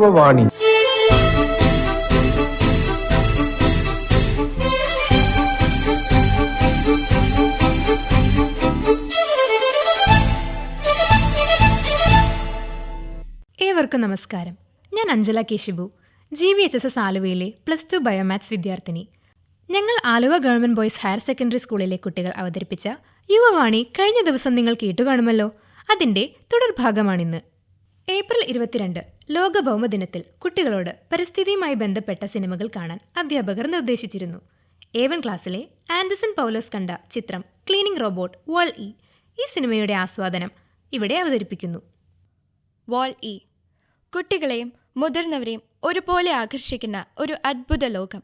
യുവവാണി ഏവർക്കും നമസ്കാരം. ഞാൻ Anjala Keshibu G V H S S ആലുവയിലെ പ്ലസ് ടു ബയോമാത്സ് വിദ്യാർത്ഥിനി. ഞങ്ങൾ Aluva government boys higher secondary സ്കൂളിലെ കുട്ടികൾ അവതരിപ്പിച്ച യുവവാണി കഴിഞ്ഞ ദിവസം നിങ്ങൾ കേട്ടുകാണുമല്ലോ. അതിന്റെ തുടർഭാഗമാണിന്ന്. ഏപ്രിൽ ഇരുപത്തിരണ്ട് ലോക ഭൗമദിനത്തിൽ കുട്ടികളോട് പരിസ്ഥിതിയുമായി ബന്ധപ്പെട്ട സിനിമകൾ കാണാൻ അധ്യാപകർ നിർദ്ദേശിച്ചിരുന്നു. ഏവൻ ക്ലാസ്സിലെ ആൻഡസൺ പൗലോസ് കണ്ട ചിത്രം ക്ലീനിംഗ് റോബോട്ട് വാൾ ഇ ഈ സിനിമയുടെ ആസ്വാദനം ഇവിടെ അവതരിപ്പിക്കുന്നു. Wall E. കുട്ടികളെയും മുതിർന്നവരെയും ഒരുപോലെ ആകർഷിക്കുന്ന ഒരു അത്ഭുത ലോകം.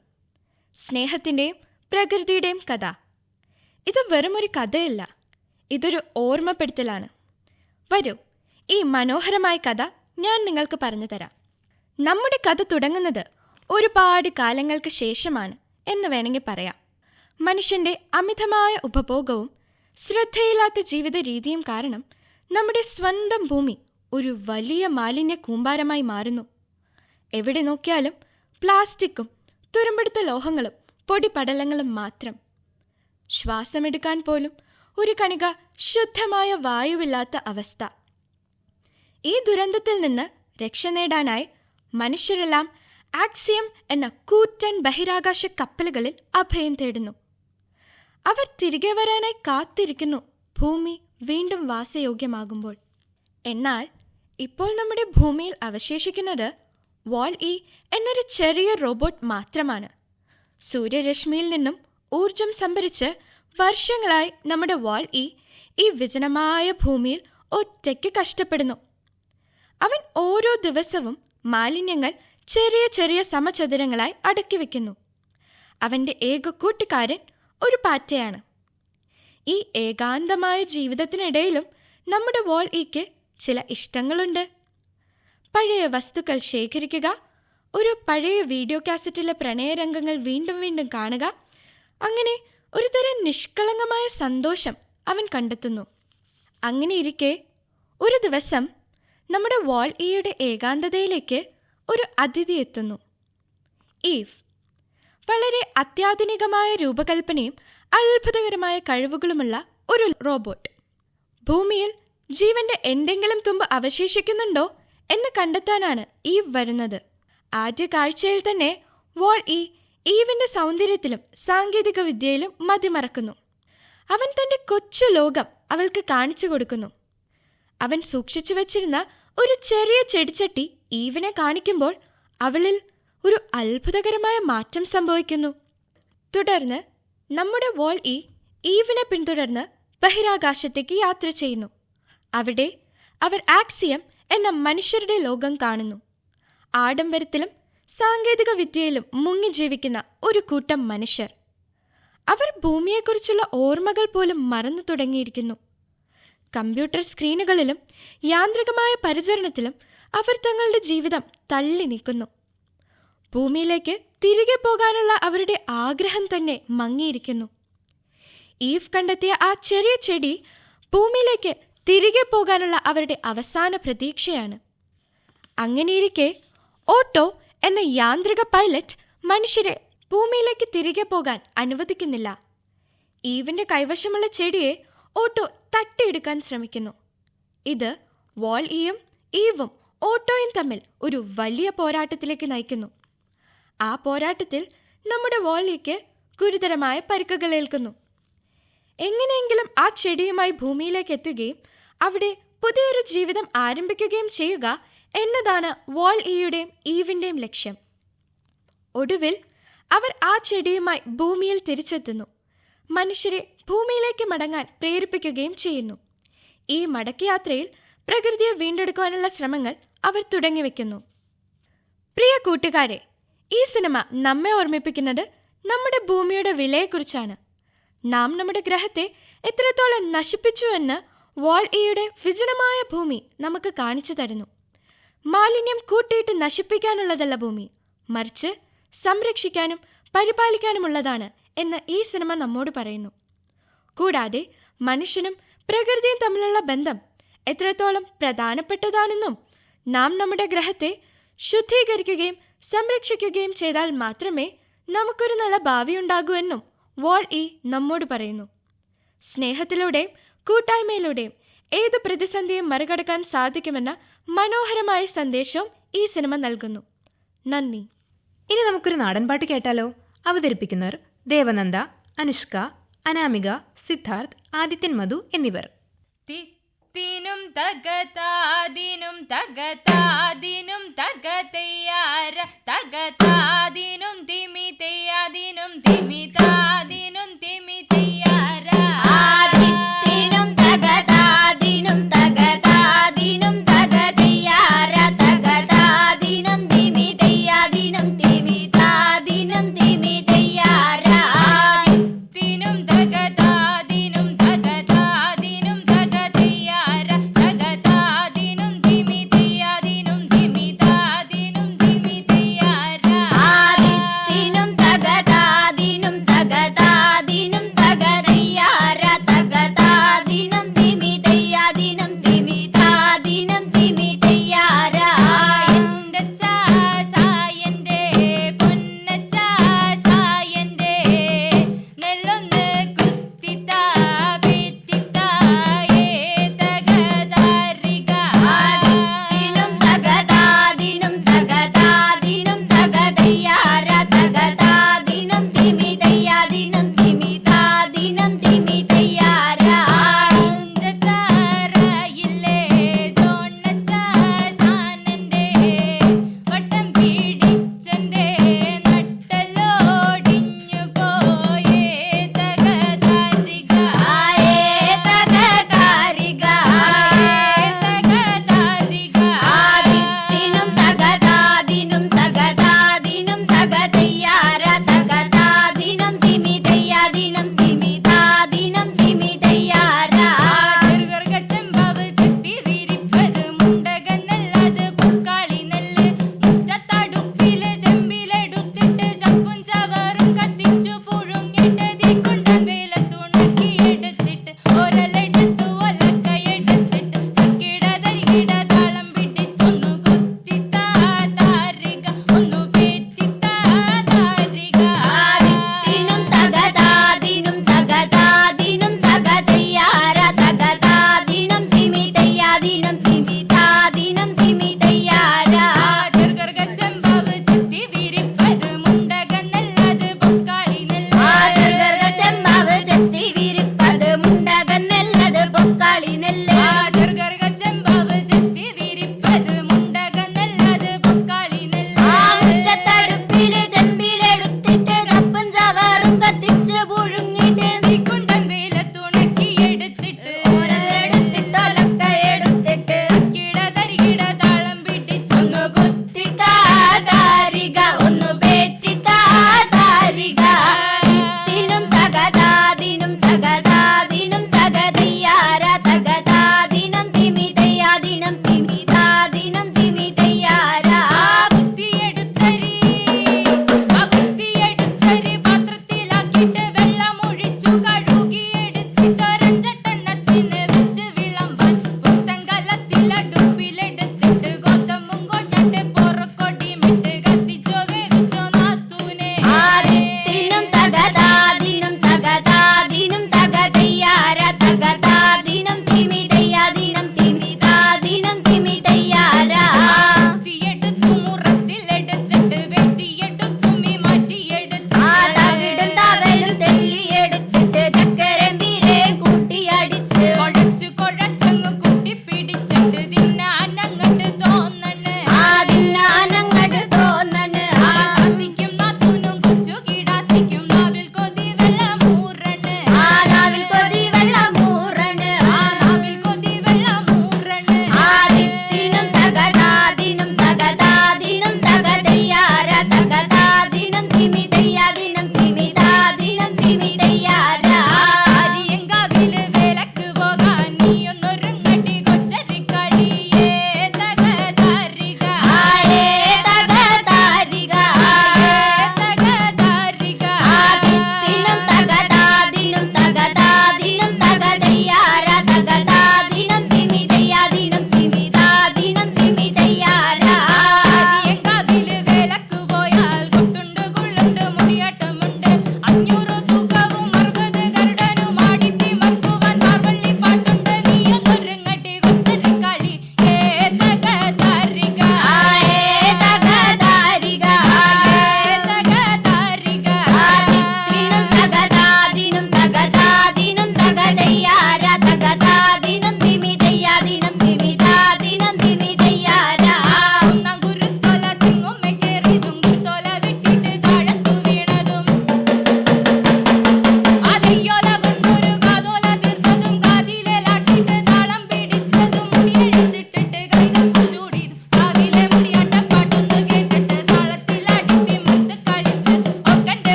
സ്നേഹത്തിന്റെയും പ്രകൃതിയുടെയും കഥ. ഇത് വെറുമൊരു കഥയല്ല. ഇതൊരു ഓർമ്മപ്പെടുത്തലാണ്. വരൂ. ഈ മനോഹരമായ കഥ ഞാൻ നിങ്ങൾക്ക് പറഞ്ഞു തരാം. നമ്മുടെ കഥ തുടങ്ങുന്നത് ഒരുപാട് കാലങ്ങൾക്ക് ശേഷമാണ് എന്ന് വേണമെങ്കിൽ പറയാം. മനുഷ്യന്റെ അമിതമായ ഉപഭോഗവും ശ്രദ്ധയില്ലാത്ത ജീവിത രീതിയും കാരണം നമ്മുടെ സ്വന്തം ഭൂമി ഒരു വലിയ മാലിന്യ കൂമ്പാരമായി മാറുന്നു. എവിടെ നോക്കിയാലും പ്ലാസ്റ്റിക്കും തുരുമ്പെടുത്ത ലോഹങ്ങളും പൊടിപടലങ്ങളും മാത്രം. ശ്വാസമെടുക്കാൻ പോലും ഒരു കണിക ശുദ്ധമായ വായുവില്ലാത്ത അവസ്ഥ. ഈ ദുരന്തത്തിൽ നിന്ന് രക്ഷ നേടാനായി മനുഷ്യരെല്ലാം ആക്സിയം എന്ന കൂറ്റൻ ബഹിരാകാശ കപ്പലുകളിൽ അഭയം തേടുന്നു. അവർ തിരികെ വരാനായി കാത്തിരിക്കുന്നു ഭൂമി വീണ്ടും വാസയോഗ്യമാകുമ്പോൾ. എന്നാൽ ഇപ്പോൾ നമ്മുടെ ഭൂമിയിൽ അവശേഷിക്കുന്നത് വാൾ ഇ എന്നൊരു ചെറിയ റോബോട്ട് മാത്രമാണ്. സൂര്യരശ്മിയിൽ നിന്നും ഊർജം സംഭരിച്ച് വർഷങ്ങളായി നമ്മുടെ വാൾ ഇ ഈ വിജനമായ ഭൂമിയിൽ ഒറ്റയ്ക്ക് കഷ്ടപ്പെടുന്നു. അവൻ ഓരോ ദിവസവും മാലിന്യങ്ങൾ ചെറിയ ചെറിയ സമചതുരങ്ങളായി അടുക്കി വെക്കുന്നു. അവന്റെ ഏക കൂട്ടുകാരൻ ഒരു പാറ്റയാണ്. ഈ ഏകാന്തമായ ജീവിതത്തിനിടയിലും നമ്മുടെ വോൾ ഈക്ക് ചില ഇഷ്ടങ്ങളുണ്ട്. പഴയ വസ്തുക്കൾ ശേഖരിക്കുക ഒരു പഴയ വീഡിയോ കാസറ്റിലെ പ്രണയരംഗങ്ങൾ വീണ്ടും വീണ്ടും കാണുക അങ്ങനെ ഒരുതരം നിഷ്കളങ്കമായ സന്തോഷം അവൻ കണ്ടെത്തുന്നു. അങ്ങനെ ഇരിക്കെ ഒരു ദിവസം നമ്മുടെ വാൾ ഈയുടെ ഏകാന്തതയിലേക്ക് ഒരു അതിഥി എത്തുന്നു. ഈവ് വളരെ അത്യാധുനികമായ രൂപകൽപ്പനയും അത്ഭുതകരമായ കഴിവുകളുമുള്ള ഒരു റോബോട്ട് ഭൂമിയിൽ ജീവന്റെ എന്തെങ്കിലും തുമ്പ് അവശേഷിക്കുന്നുണ്ടോ എന്ന് കണ്ടെത്താനാണ് ഈവ് വരുന്നത്. ആദ്യ കാഴ്ചയിൽ തന്നെ വോൾ ഈ ഈവിന്റെ സൗന്ദര്യത്തിലും സാങ്കേതിക വിദ്യയിലും മതിമറക്കുന്നു. അവൻ തന്റെ കൊച്ചു ലോകം അവൾക്ക് കാണിച്ചു കൊടുക്കുന്നു. അവൻ സൂക്ഷിച്ചു വച്ചിരുന്ന ഒരു ചെറിയ ചെടിച്ചട്ടി ഈവനെ കാണിക്കുമ്പോൾ അവളിൽ ഒരു അത്ഭുതകരമായ മാറ്റം സംഭവിക്കുന്നു. തുടർന്ന് നമ്മുടെ വോൾ ഇ ഈവിനെ പിന്തുടർന്ന് ബഹിരാകാശത്തേക്ക് യാത്ര ചെയ്യുന്നു. അവിടെ അവർ ആക്സിയം എന്ന മനുഷ്യരുടെ ലോകം കാണുന്നു. ആഡംബരത്തിലും സാങ്കേതിക വിദ്യയിലും മുങ്ങി ജീവിക്കുന്ന ഒരു കൂട്ടം മനുഷ്യർ. അവർ ഭൂമിയെക്കുറിച്ചുള്ള ഓർമ്മകൾ പോലും മറന്നു തുടങ്ങിയിരിക്കുന്നു. കമ്പ്യൂട്ടർ സ്ക്രീനുകളിലും യാന്ത്രികമായ പരിചരണത്തിലും അവർ തങ്ങളുടെ ജീവിതം തള്ളി നീക്കുന്നു. ഭൂമിയിലേക്ക് തിരികെ പോകാനുള്ള അവരുടെ ആഗ്രഹം തന്നെ മങ്ങിയിരിക്കുന്നു. ഈഫ് കണ്ടെത്തിയ ആ ചെറിയ ചെടി ഭൂമിയിലേക്ക് തിരികെ പോകാനുള്ള അവരുടെ അവസാന പ്രതീക്ഷയാണ്. അങ്ങനെയിരിക്കെ ഓട്ടോ എന്ന യാന്ത്രിക പൈലറ്റ് മനുഷ്യരെ ഭൂമിയിലേക്ക് തിരികെ പോകാൻ അനുവദിക്കുന്നില്ല. ഈവിന്റെ കൈവശമുള്ള ചെടിയെ ഓട്ടോ തട്ടിയെടുക്കാൻ ശ്രമിക്കുന്നു. ഇത് വാൾ ഈയും ഈവും ഓട്ടോയും തമ്മിൽ ഒരു വലിയ പോരാട്ടത്തിലേക്ക് നയിക്കുന്നു. ആ പോരാട്ടത്തിൽ നമ്മുടെ വാളിക്ക് ഗുരുതരമായ പരുക്കുകൾ ഏൽക്കുന്നു. എങ്ങനെയെങ്കിലും ആ ചെടിയുമായി ഭൂമിയിലേക്ക് എത്തുകയും അവിടെ പുതിയൊരു ജീവിതം ആരംഭിക്കുകയും ചെയ്യുക എന്നതാണ് വാൾ ഇയുടെയും ഈവിന്റെയും ലക്ഷ്യം. ഒടുവിൽ അവർ ആ ചെടിയുമായി ഭൂമിയിൽ തിരിച്ചെത്തുന്നു. മനുഷ്യരെ ഭൂമിയിലേക്ക് മടങ്ങാൻ പ്രേരിപ്പിക്കുകയും ചെയ്യുന്നു. ഈ മടക്കയാത്രയിൽ പ്രകൃതിയെ വീണ്ടെടുക്കാനുള്ള ശ്രമങ്ങൾ അവർ തുടങ്ങിവെക്കുന്നു. പ്രിയ കൂട്ടുകാരെ ഈ സിനിമ നമ്മെ ഓർമ്മിപ്പിക്കുന്നത് നമ്മുടെ ഭൂമിയുടെ വിലയെക്കുറിച്ചാണ്. നാം നമ്മുടെ ഗ്രഹത്തെ എത്രത്തോളം നശിപ്പിച്ചുവെന്ന് വാൾ ഇയുടെ വിജനമായ ഭൂമി നമുക്ക് കാണിച്ചു തരുന്നു. മാലിന്യം കൂട്ടിയിട്ട് നശിപ്പിക്കാനുള്ളതല്ല ഭൂമി മറിച്ച് സംരക്ഷിക്കാനും പരിപാലിക്കാനുമുള്ളതാണ് എന്ന് ഈ സിനിമ നമ്മോട് പറയുന്നു. കൂടാതെ മനുഷ്യനും പ്രകൃതിയും തമ്മിലുള്ള ബന്ധം എത്രത്തോളം പ്രധാനപ്പെട്ടതാണെന്നും നാം നമ്മുടെ ഗ്രഹത്തെ ശുദ്ധീകരിക്കുകയും സംരക്ഷിക്കുകയും ചെയ്താൽ മാത്രമേ നമുക്കൊരു നല്ല ഭാവി ഉണ്ടാകൂ എന്നും വോൾ ഇ നമ്മോട് പറയുന്നു. സ്നേഹത്തിലൂടെയും കൂട്ടായ്മയിലൂടെയും ഏത് പ്രതിസന്ധിയും മറികടക്കാൻ സാധിക്കുമെന്ന മനോഹരമായ സന്ദേശവും ഈ സിനിമ നൽകുന്നു. നന്ദി. ഇനി നമുക്കൊരു നാടൻപാട്ട് കേട്ടാലോ? അവതരിപ്പിക്കുന്നവർ ദേവനന്ദ അനുഷ്ക അനാമിക സിദ്ധാർത്ഥ് ആദിത്യൻ മധു എന്നിവർ. തിത്തിനും തകതാദിനും തകതാദിനും തകതയ്യാര തകതാദിനും തിമി തെയ്യാദിനും തിമി താദിനും തിമി തെയ്യാര ആദിത്തിനും തകതാദിനും തകതാദിനും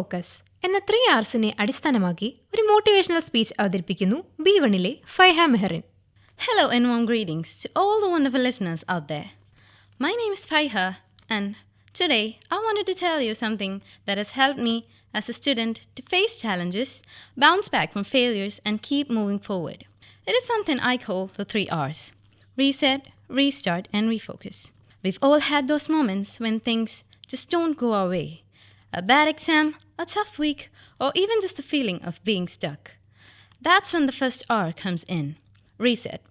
റീസ്റ്റാർട്ട് റീഫോക്കസ് എന്ന ത്രീ ആർസിനെ അടിസ്ഥാനമാക്കി ഒരു മോട്ടിവേഷണൽ സ്പീച്ച് അവതരിപ്പിക്കുന്നു B വണിലെ Faiha Mehrin Hello and warm greetings to all the wonderful listeners out there. My name is Faiha, and today I wanted to tell you something that has helped me as a student to face challenges, bounce back from failures, and keep moving forward. It is something I call the three R's reset, restart, and refocus. We've all had those moments when things just don't go our way a bad exam, a tough week, or even just the feeling of being stuck. That's when the first R comes in reset.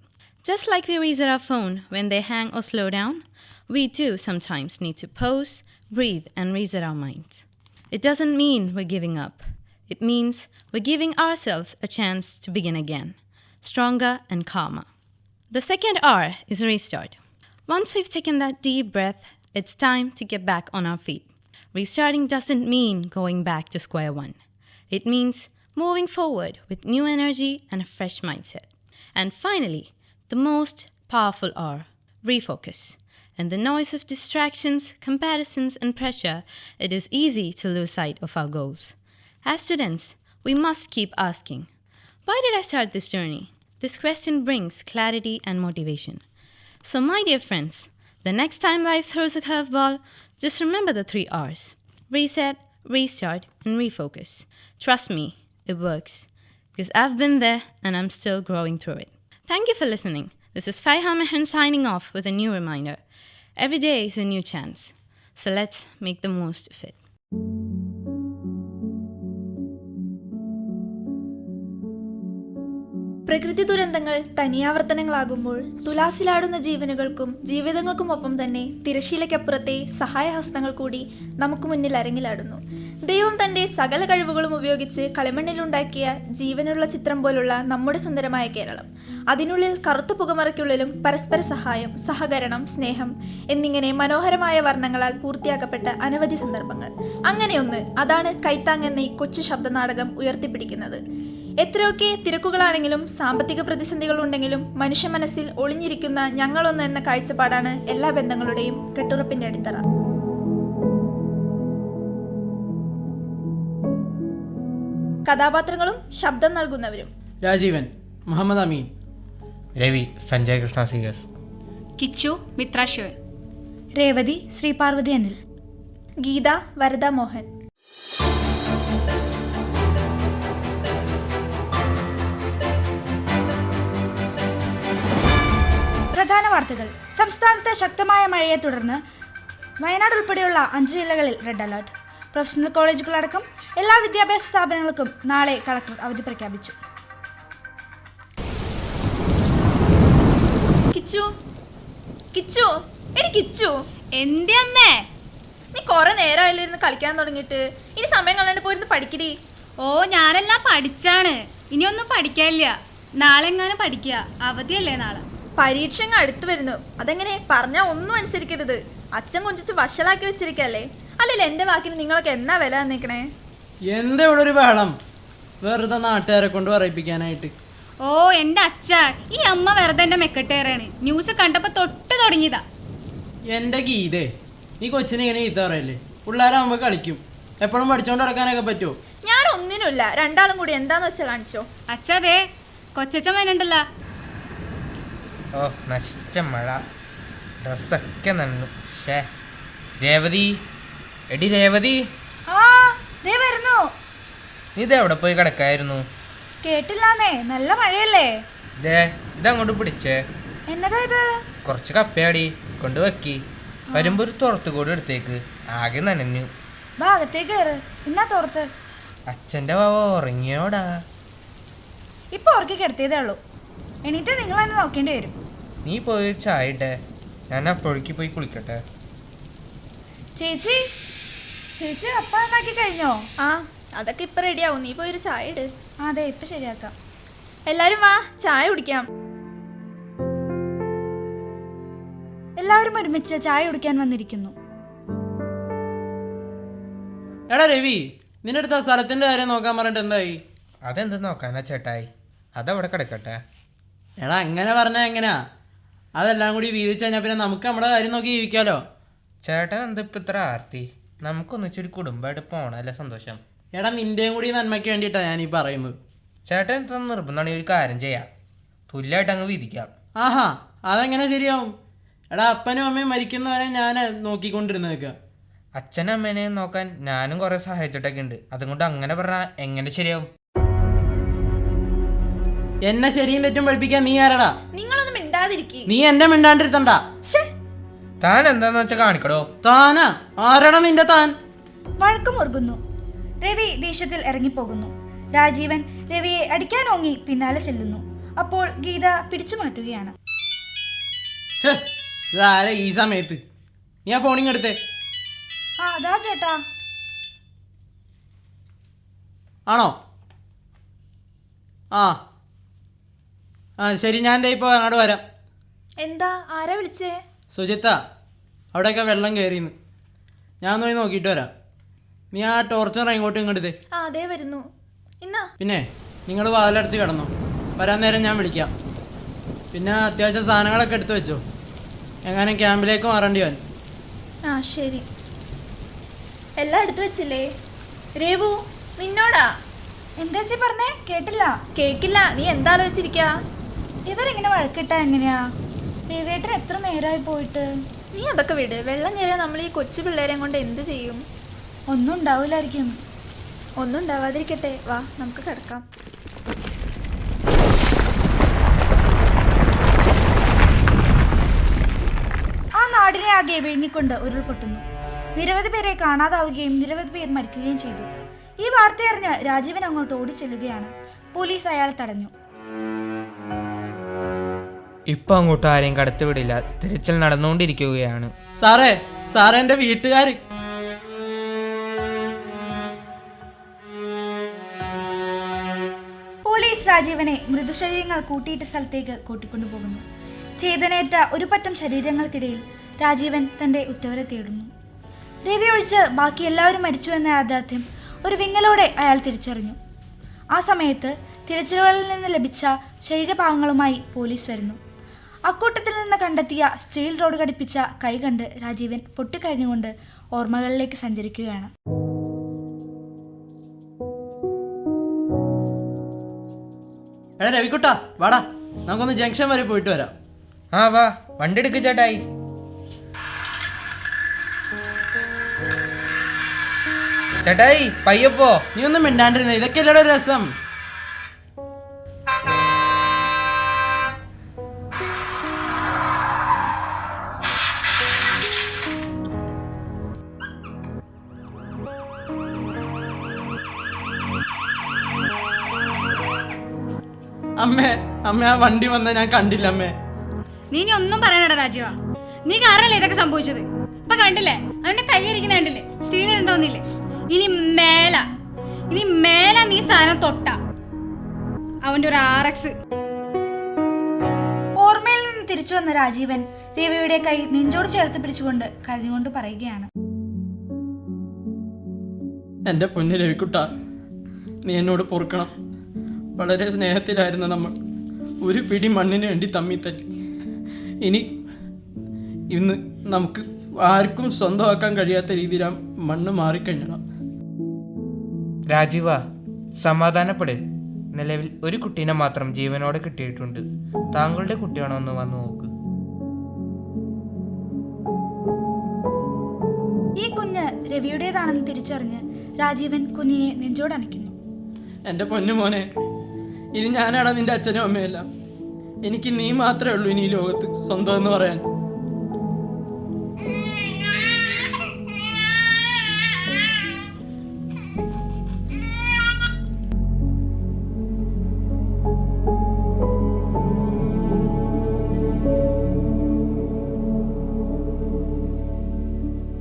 Just like we reset our phone when they hang or slow down, we too sometimes need to pause, breathe, and reset our minds. It doesn't mean we're giving up. It means we're giving ourselves a chance to begin again, stronger and calmer. The second R is restart. Once we've taken that deep breath, it's time to get back on our feet. Restarting doesn't mean going back to square one. It means moving forward with new energy and a fresh mindset. And finally, the most powerful R refocus. In the noise of distractions, comparisons, and pressure, it is easy to lose sight of our goals. As students, we must keep asking why did I start this journey? This question brings clarity and motivation. So, my dear friends, the next time life throws a curveball, just remember the three R's reset, restart, and refocus. Trust me, it works. Because I've been there and I'm still growing through it. Thank you for listening. This is Faiha Mehan signing off with a new reminder. Every day is a new chance. So let's make the most of it. പ്രകൃതി ദുരന്തങ്ങൾ തനിയാവർത്തനങ്ങളാകുമ്പോൾ തുലാസിലാടുന്ന ജീവനുകൾക്കും ജീവിതങ്ങൾക്കുമൊപ്പം തന്നെ തിരശീലയ്ക്കപ്പുറത്തെ സഹായഹസ്തങ്ങൾ കൂടി നമുക്ക് മുന്നിൽ അരങ്ങിലാടുന്നു. ദൈവം തന്റെ സകല കഴിവുകളും ഉപയോഗിച്ച് കളിമണ്ണിലുണ്ടാക്കിയ ജീവനുള്ള ചിത്രം പോലുള്ള നമ്മുടെ സുന്ദരമായ കേരളം. അതിനുള്ളിൽ കറുത്ത പുകമറയ്ക്കുള്ളിലും പരസ്പര സഹായം സഹകരണം സ്നേഹം എന്നിങ്ങനെ മനോഹരമായ വർണങ്ങളാൽ പൂർത്തിയാക്കപ്പെട്ട അനവധി സന്ദർഭങ്ങൾ. അങ്ങനെയൊന്ന് അതാണ് കൈത്താങ് എന്ന ഈ കൊച്ചു ശബ്ദനാടകം ഉയർത്തിപ്പിടിക്കുന്നത്. എത്രയൊക്കെ തിരക്കുകളാണെങ്കിലും സാമ്പത്തിക പ്രതിസന്ധികൾ ഉണ്ടെങ്കിലും മനുഷ്യ മനസ്സിൽ ഒളിഞ്ഞിരിക്കുന്ന ഞങ്ങളൊന്ന് എന്ന കാഴ്ചപ്പാടാണ് എല്ലാ ബന്ധങ്ങളുടെയും കെട്ടുറപ്പിന്റെ അടിത്തറ. കഥാപാത്രങ്ങളും ശബ്ദം നൽകുന്നവരും. രാജീവൻ മുഹമ്മദ് അമീൻ. Ravi Sanjay Krishna C S Kichu Mithra Shivan Revathi Sreeparvathi Anil. Geetha Varada Mohan. പ്രധാന വാർത്തകൾ. സംസ്ഥാനത്ത് ശക്തമായ മഴയെ തുടർന്ന് വയനാട് ഉൾപ്പെടെയുള്ള അഞ്ച് ജില്ലകളിൽ റെഡ് അലർട്ട്. പ്രൊഫഷണൽ കോളേജുകളടക്കം എല്ലാ വിദ്യാഭ്യാസ സ്ഥാപനങ്ങൾക്കും നാളെ കളക്ടർ അവധി പ്രഖ്യാപിച്ചു. കിച്ചു കിച്ചു എടി കിച്ചു. എന്റെ അമ്മേ? നീ കുറെ നേരമായില്ലിരുന്ന് കളിക്കാൻ തുടങ്ങിയിട്ട്? ഇനി സമയം കളയാണ്ട് പോയിരുന്ന് പഠിക്കടി. ഓ ഞാനെല്ലാം പഠിച്ചാണ്. ഇനിയൊന്നും പഠിക്കാനില്ല. നാളെ എങ്ങാനും പഠിക്കുക അവധിയല്ലേ നാളെ. പരീക്ഷ അടുത്തു അടുത്ത് വരുന്നു. അതെങ്ങനെ? പറഞ്ഞാൽ ഒന്നും അനുസരിക്കരുത്. അച്ഛൻ കൊഞ്ചിച്ച് വഷളാക്കി വെച്ചിരിക്കല്ലേ അല്ലല്ലോ എന്റെ വാക്കിന് നിങ്ങളൊക്കെ എന്നാ വില തന്നിക്കണേ? എന്താ ഇവിടെ ഒരു ബഹളം. വെറുതെ നാട്ടുകാരെ കൊണ്ട് പറയിപ്പിക്കാനായിട്ട്. ഓ എന്റെ അച്ഛ ഈ അമ്മ വെറുതെ എന്റെ മെക്കട്ടേറാണ് ന്യൂസ് കണ്ടപ്പോ തൊട്ട് തുടങ്ങിയതാ. എന്റെ ഗീതേ നീ കൊച്ചിനെ ഇങ്ങനെ ഗീത പറയല്ലേ? പിള്ളേരാകുമ്പോ കളിക്കും. എപ്പോഴും പഠിച്ചോണ്ട് നടക്കാനൊക്കെ പറ്റുമോ ഞാൻ ഒന്നിനുമില്ല. രണ്ടാളും കൂടി എന്താന്ന് വെച്ചാ കാണിച്ചോ? അച്ഛാ അതെ കൊച്ചച്ഛൻ വേനുണ്ടല്ലോ ഓ നശിച്ച മഴ. ഡ്രസ്സൊക്കെ നന്നു ഷേ രേവതി? എടി രേവതി? ഇതെവിടെ വരുന്നു. നീ ഇത് എവിടെ പോയി കിടക്കായിരുന്നു. കേട്ടില്ലാന്നേ നല്ല മഴയല്ലേ? ദേ ഇതങ്ങോട്ട് പിടിച്ചേ. എന്നതാ ഇത്? കുറച്ച് കപ്പയാടി കൊണ്ട് വെക്കി വരുമ്പോ ഒരു തുറത്ത് കൂടി എടുത്തേക്ക്. ആകെ നനഞ്ഞു. ഭാഗത്തേക്ക് കയറ്. എന്നാ തുറത്ത് അച്ഛന്റെ വാവ ഉറങ്ങിയോടാ. ഇപ്പൊ ഉറക്കി കിടത്തിയതേ ഉള്ളൂ. എണീറ്റ് നിങ്ങൾ തന്നെ നോക്കേണ്ടി വരും. നീ പോയി ചായട്ടെ ചായ ഇട്ടേ ഞാൻ അപ്പോഴേക്ക് പോയി കുളിക്കട്ടെ. ചേച്ചി ചേച്ചി അപ്പം ഉണ്ടാക്കി കഴിഞ്ഞോ? ആ അതൊക്കെ ഇപ്പൊ റെഡിയാവും നീ പോയി ഒരു ചായ ഇട്. ആ അതെ ഇപ്പൊ ശരിയാക്കാം. എല്ലാരും വാ ചായ കുടിക്കാം. എല്ലാവരും ഒരുമിച്ച് ചായ കുടിക്കാൻ വന്നിരിക്കുന്നു. എടാ രവി നിന്റെ അടുത്ത് ആ സ്ഥലത്തിന്റെ കാര്യം നോക്കാൻ പറഞ്ഞിട്ട് എന്തായി? അതെന്ത് നോക്കാനാ ചേട്ടായി? അതവിടെ കിടക്കട്ടെ. എടാ അങ്ങനെ പറഞ്ഞാ എങ്ങനെയാ അതെല്ലാം കൂടി വീതിച്ചു കഴിഞ്ഞാൽ പിന്നെ നമുക്ക് നമ്മുടെ കാര്യം നോക്കി ജീവിക്കാലോ. ചേട്ടൻ എന്താ ഇപ്പം ഇത്ര ആർത്തി? നമുക്കൊന്നിച്ചൊരു കുടുംബമായിട്ട് പോണല്ലേ സന്തോഷം. എടാ നിന്റെയും കൂടി നന്മയ്ക്ക് വേണ്ടിയിട്ടാണ് ഞാൻ ഈ പറയുന്നത്. ചേട്ടൻ എന്താ നിർബന്ധമാണ് ഒരു കാര്യം ചെയ്യാം. തുല്യമായിട്ട് അങ്ങ് വിധിക്കാം ആഹാ അതെങ്ങനെ ശരിയാവും? എടാ അപ്പനും അമ്മയും മരിക്കുന്നവരെ ഞാൻ നോക്കിക്കൊണ്ടിരുന്നേക്ക അച്ഛനും അമ്മേനെ നോക്കാൻ ഞാനും കുറെ സഹായിച്ചിട്ടൊക്കെ ഉണ്ട്. അതുകൊണ്ട് അങ്ങനെ പറഞ്ഞാൽ എങ്ങനെ ശരിയാവും? എന്നെ ശരിയും തെറ്റും പഠിപ്പിക്കാൻ നീ ആരടാ? നിങ്ങളൊന്നും മിണ്ടാതിരിക്കി. നീ എന്നെ മിണ്ടാണ്ടിരുത്തണ്ട. താൻ എന്താന്ന് വെച്ചാ കാണിക്കടോ. താനാ? ആരടാ നിന്റെ താൻ? വഴക്കമുറുകുന്നു രവി ദേഷ്യത്തിൽ ഇറങ്ങിപ്പോകുന്നു. രാജീവൻ രവിയെ അടിക്കാൻ ഓങ്ങി പിന്നാലെ ചെല്ലുന്നു. അപ്പോൾ ഗീത പിടിച്ചു മാറ്റുകയാണ്. ഹ്, ഇതാരാ ഈ സമയത്ത്? നീ ആ ഫോണിങ് എടുത്തേ. ആ അതാ ചേട്ടാ. ആണോ? ആ ആ ശരി ഞാൻ ദേ ഇപ്പോൾ അങ്ങോട്ട് വരാം. എന്താ? ആരാ വിളിച്ചേ? സുജിത്ത അവിടെയൊക്കെ വെള്ളം കയറിയെന്ന് ഞാൻ ഒന്ന് പോയി നോക്കിയിട്ട് വരാം. നീ ആ ടോർച്ചർ ഇങ്ങോട്ടും ഇങ്ങോട്ട് ആ അതേ വരുന്നു. ഇന്നാ. പിന്നെ നിങ്ങൾ വാതിലടച്ച് കിടന്നു. വരാൻ നേരം ഞാൻ വിളിക്കാം. പിന്നെ അത്യാവശ്യം സാധനങ്ങളൊക്കെ എടുത്തു വെച്ചോ. എങ്ങാനും ക്യാമ്പിലേക്ക് മാറേണ്ടി വരും. ആ ശരി. എല്ലാം എടുത്തു വെച്ചില്ലേ? രേവു നിന്നോടാ. എന്താ ചേ പറഞ്ഞേ? കേട്ടില്ല. കേക്കില്ല. നീ എന്താ ആലോചിച്ചിരിക്കാ? ഇവരിങ്ങനെ വഴക്കിട്ടാ എങ്ങനെയാ? രവിയേട്ടൻ എത്ര നേരമായി പോയിട്ട്? നീ അതൊക്കെ വിട്. വെള്ളം കയറിയാൽ നമ്മൾ ഈ കൊച്ചു പിള്ളേരെയും കൊണ്ട് എന്ത് ചെയ്യും? ഒന്നും ഉണ്ടാവില്ലായിരിക്കും ഒന്നും ഉണ്ടാവാതിരിക്കട്ടെ. വാ നമുക്ക് കിടക്കാം. ആ നാടിനെ ആകെ വിഴുങ്ങിക്കൊണ്ട് ഉരുൾപൊട്ടുന്നു നിരവധി പേരെ കാണാതാവുകയും നിരവധി പേർ മരിക്കുകയും ചെയ്തു. ഈ വാർത്തയറിഞ്ഞ് രാജീവൻ അങ്ങോട്ട് ഓടിച്ചെല്ലുകയാണ്. പോലീസ് അയാളെ തടഞ്ഞു. ഇപ്പൊ അങ്ങോട്ട് ആരെയും കടത്തിവിടില്ല തിരച്ചിൽ നടന്നുകൊണ്ടിരിക്കുകയാണ്. സാറേ സാറേ എന്റെ വീട്ടുകാർ പോലീസ് രാജീവനെ മൃദുശരീരങ്ങൾ കൂട്ടിയിട്ട സ്ഥലത്തേക്ക് കൂട്ടിക്കൊണ്ടുപോകുന്നു. ചേതനേറ്റ ഒരു പറ്റം ശരീരങ്ങൾക്കിടയിൽ രാജീവൻ തന്റെ ഉത്തവരെ തേടുന്നു. രവി ഒഴിച്ച് ബാക്കി എല്ലാവരും മരിച്ചു എന്ന യാഥാർത്ഥ്യം ഒരു വിങ്ങലോടെ അയാൾ തിരിച്ചറിഞ്ഞു. ആ സമയത്ത് തിരച്ചിലുകളിൽ നിന്ന് ലഭിച്ച ശരീരഭാഗങ്ങളുമായി പോലീസ് വരുന്നു. അക്കൂട്ടത്തിൽ നിന്ന് കണ്ടെത്തിയ സ്റ്റീൽ റോഡ് ഘടിപ്പിച്ച കൈ കണ്ട് രാജീവൻ പൊട്ടിക്കരഞ്ഞുകൊണ്ട് ഓർമ്മകളിലേക്ക് സഞ്ചരിക്കുകയാണ്. എടാ രവിക്കുട്ടാ വാടാ. നമുക്കൊന്ന് ജംഗ്ഷൻ വരെ പോയിട്ട് വരാം. ആ വാ. വണ്ടി എടുക്ക് ചേട്ടായി. ചേട്ടായി പയ്യപ്പോ. നീ ഒന്നും മിണ്ടാണ്ടിരുന്നേ ഇതൊക്കെ അല്ലടോ രസം. അമ്മേ അമ്മ ആ വണ്ടി വന്ന ഞാൻ കണ്ടില്ല അമ്മേ. നീ ഇനി ഒന്നും പറയണടാ രാജീവ. നീ കാരണല്ലേ ഇതൊക്കെ സംഭവിച്ചത്? ഇപ്പൊ കണ്ടില്ലേ? അവന്റെ കൈയിരിക്കുന്ന കണ്ടില്ലേ? സ്റ്റീൽ ഉണ്ടോന്നില്ലേ? ഇനി മേല. ഇനി മേല നീ സാധനം തൊട്ട. അവന്റെ ഒരു ആർ എക്സ് ഓർമ്മയിൽ നിന്ന് തിരിച്ചു വന്ന രാജീവൻ രവിയുടെ കൈ നെഞ്ചോട് ചേർത്ത് പിടിച്ചുകൊണ്ട് കരഞ്ഞുകൊണ്ട് പറയുകയാണ്. എന്റെ പൊന്നു രവിക്കുട്ട നീ എന്നോട് പൊറുക്കണം. വളരെ സ്നേഹത്തിലായിരുന്ന നമ്മൾ. ഒരു പിടി മണ്ണിന് വേണ്ടി തമ്മി തല്ലി. ഇനി ഇന്ന് നമുക്ക് ആർക്കും സ്വന്തമാക്കാൻ കഴിയാത്ത രീതിയിൽ ആ മണ്ണ് മാറിക്കഴിഞ്ഞണം. രാജീവ സമാധാനപ്പെട്. നിലവിൽ ഒരു കുട്ടീനെ മാത്രം ജീവനോടെ കിട്ടിയിട്ടുണ്ട്. താങ്കളുടെ കുട്ടിയാണോ ഒന്ന് വന്ന് നോക്ക്. ഈ കുഞ്ഞ് രവിയുടേതാണെന്ന് തിരിച്ചറിഞ്ഞ് രാജീവൻ കുഞ്ഞിനെ നെഞ്ചോടണയ്ക്കുന്നു എന്റെ പൊന്നു മോനെ ഇനി ഞാനാണ് നിന്റെ അച്ഛനും അമ്മയെല്ലാം എനിക്ക് നീ മാത്രമേ ഉള്ളൂ ഇനി ഈ ലോകത്ത് സ്വന്തം എന്ന് പറയാൻ.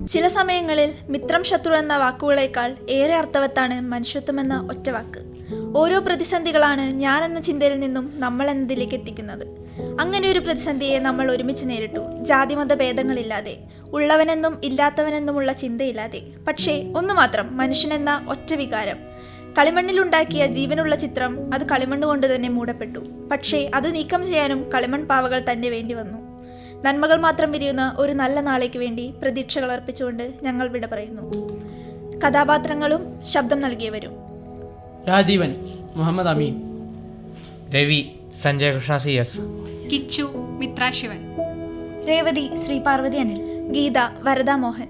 ചില സമയങ്ങളിൽ മിത്രം ശത്രു എന്ന വാക്കുകളേക്കാൾ ഏറെ അർത്ഥവത്താണ് മനുഷ്യത്വം എന്ന ഒറ്റ വാക്ക് ഓരോ പ്രതിസന്ധികളാണ് ഞാൻ എന്ന ചിന്തയിൽ നിന്നും നമ്മൾ എന്നതിലേക്ക് എത്തിക്കുന്നത്. അങ്ങനെ ഒരു പ്രതിസന്ധിയെ നമ്മൾ ഒരുമിച്ച് നേരിട്ടു. ജാതിമത ഭേദങ്ങളില്ലാതെ ഉള്ളവനെന്നും ഇല്ലാത്തവനെന്നുമുള്ള ചിന്തയില്ലാതെ. പക്ഷേ ഒന്നു മാത്രം മനുഷ്യനെന്ന ഒറ്റ വികാരം. കളിമണ്ണിലുണ്ടാക്കിയ ജീവനുള്ള ചിത്രം അത് കളിമണ്ണ് കൊണ്ട് തന്നെ മൂടപ്പെട്ടു. പക്ഷേ അത് നീക്കം ചെയ്യാനും കളിമൺ പാവകൾ തന്നെ വേണ്ടി വന്നു. നന്മകൾ മാത്രം വിരിയുന്ന ഒരു നല്ല നാളേക്ക് വേണ്ടി പ്രതീക്ഷകൾ അർപ്പിച്ചുകൊണ്ട് ഞങ്ങൾ വിട പറയുന്നു. കഥാപാത്രങ്ങളും ശബ്ദം നൽകിയവരും. രാജീവൻ മുഹമ്മദ് അമീൻ. Ravi Sanjay Krishna C S. Kichu Mithrashivan. Revathi Sree Parvathi Anil. Geetha Varada Mohan.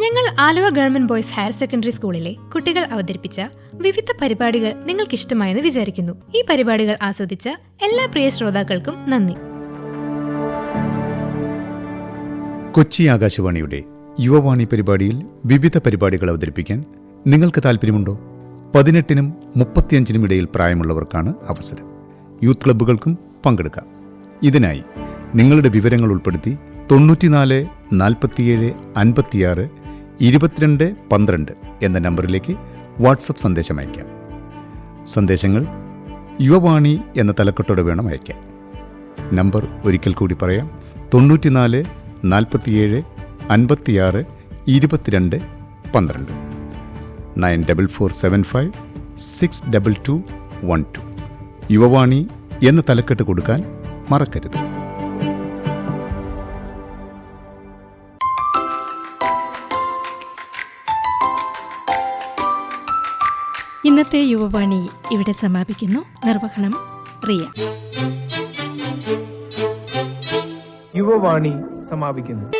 ഞങ്ങൾ Aluva government boys higher secondary സ്കൂളിലെ കുട്ടികൾ അവതരിപ്പിച്ച വിവിധ പരിപാടികൾ നിങ്ങൾക്ക് ഇഷ്ടമായെന്ന് വിചാരിക്കുന്നു. ഈ പരിപാടികൾ ആസ്വദിച്ച എല്ലാ പ്രിയ ശ്രോതാക്കൾക്കും നന്ദി. കൊച്ചി ആകാശവാണിയുടെ യുവവാണി പരിപാടിയിൽ വിവിധ പരിപാടികൾ അവതരിപ്പിക്കാൻ നിങ്ങൾക്ക് താല്പര്യമുണ്ടോ പതിനെട്ടിനും മുപ്പത്തിയഞ്ചിനും ഇടയിൽ പ്രായമുള്ളവർക്കാണ് അവസരം. യൂത്ത് ക്ലബ്ബുകൾക്കും പങ്കെടുക്കാം. ഇതിനായി നിങ്ങളുടെ വിവരങ്ങൾ ഉൾപ്പെടുത്തി തൊണ്ണൂറ്റിനാല് നാൽപ്പത്തിയേഴ് അൻപത്തിയാറ് ഇരുപത്തിരണ്ട് പന്ത്രണ്ട് എന്ന നമ്പറിലേക്ക് വാട്സപ്പ് സന്ദേശം അയക്കാം സന്ദേശങ്ങൾ യുവവാണി എന്ന തലക്കെട്ടോടെ വേണം അയക്കാൻ നമ്പർ ഒരിക്കൽ കൂടി പറയാം. തൊണ്ണൂറ്റിനാല് നാൽപ്പത്തിയേഴ് അൻപത്തിയാറ് ഇരുപത്തിരണ്ട് പന്ത്രണ്ട്. Nine double four seven five six double two one two. Yuvavani എന്ന തലക്കെട്ട് കൊടുക്കാൻ മറക്കരുത്. ഇന്നത്തെ യുവവാണി ഇവിടെ സമാപിക്കുന്നു. നിർവഹണം റിയ. യുവവാണി സമാപിക്കുന്നു.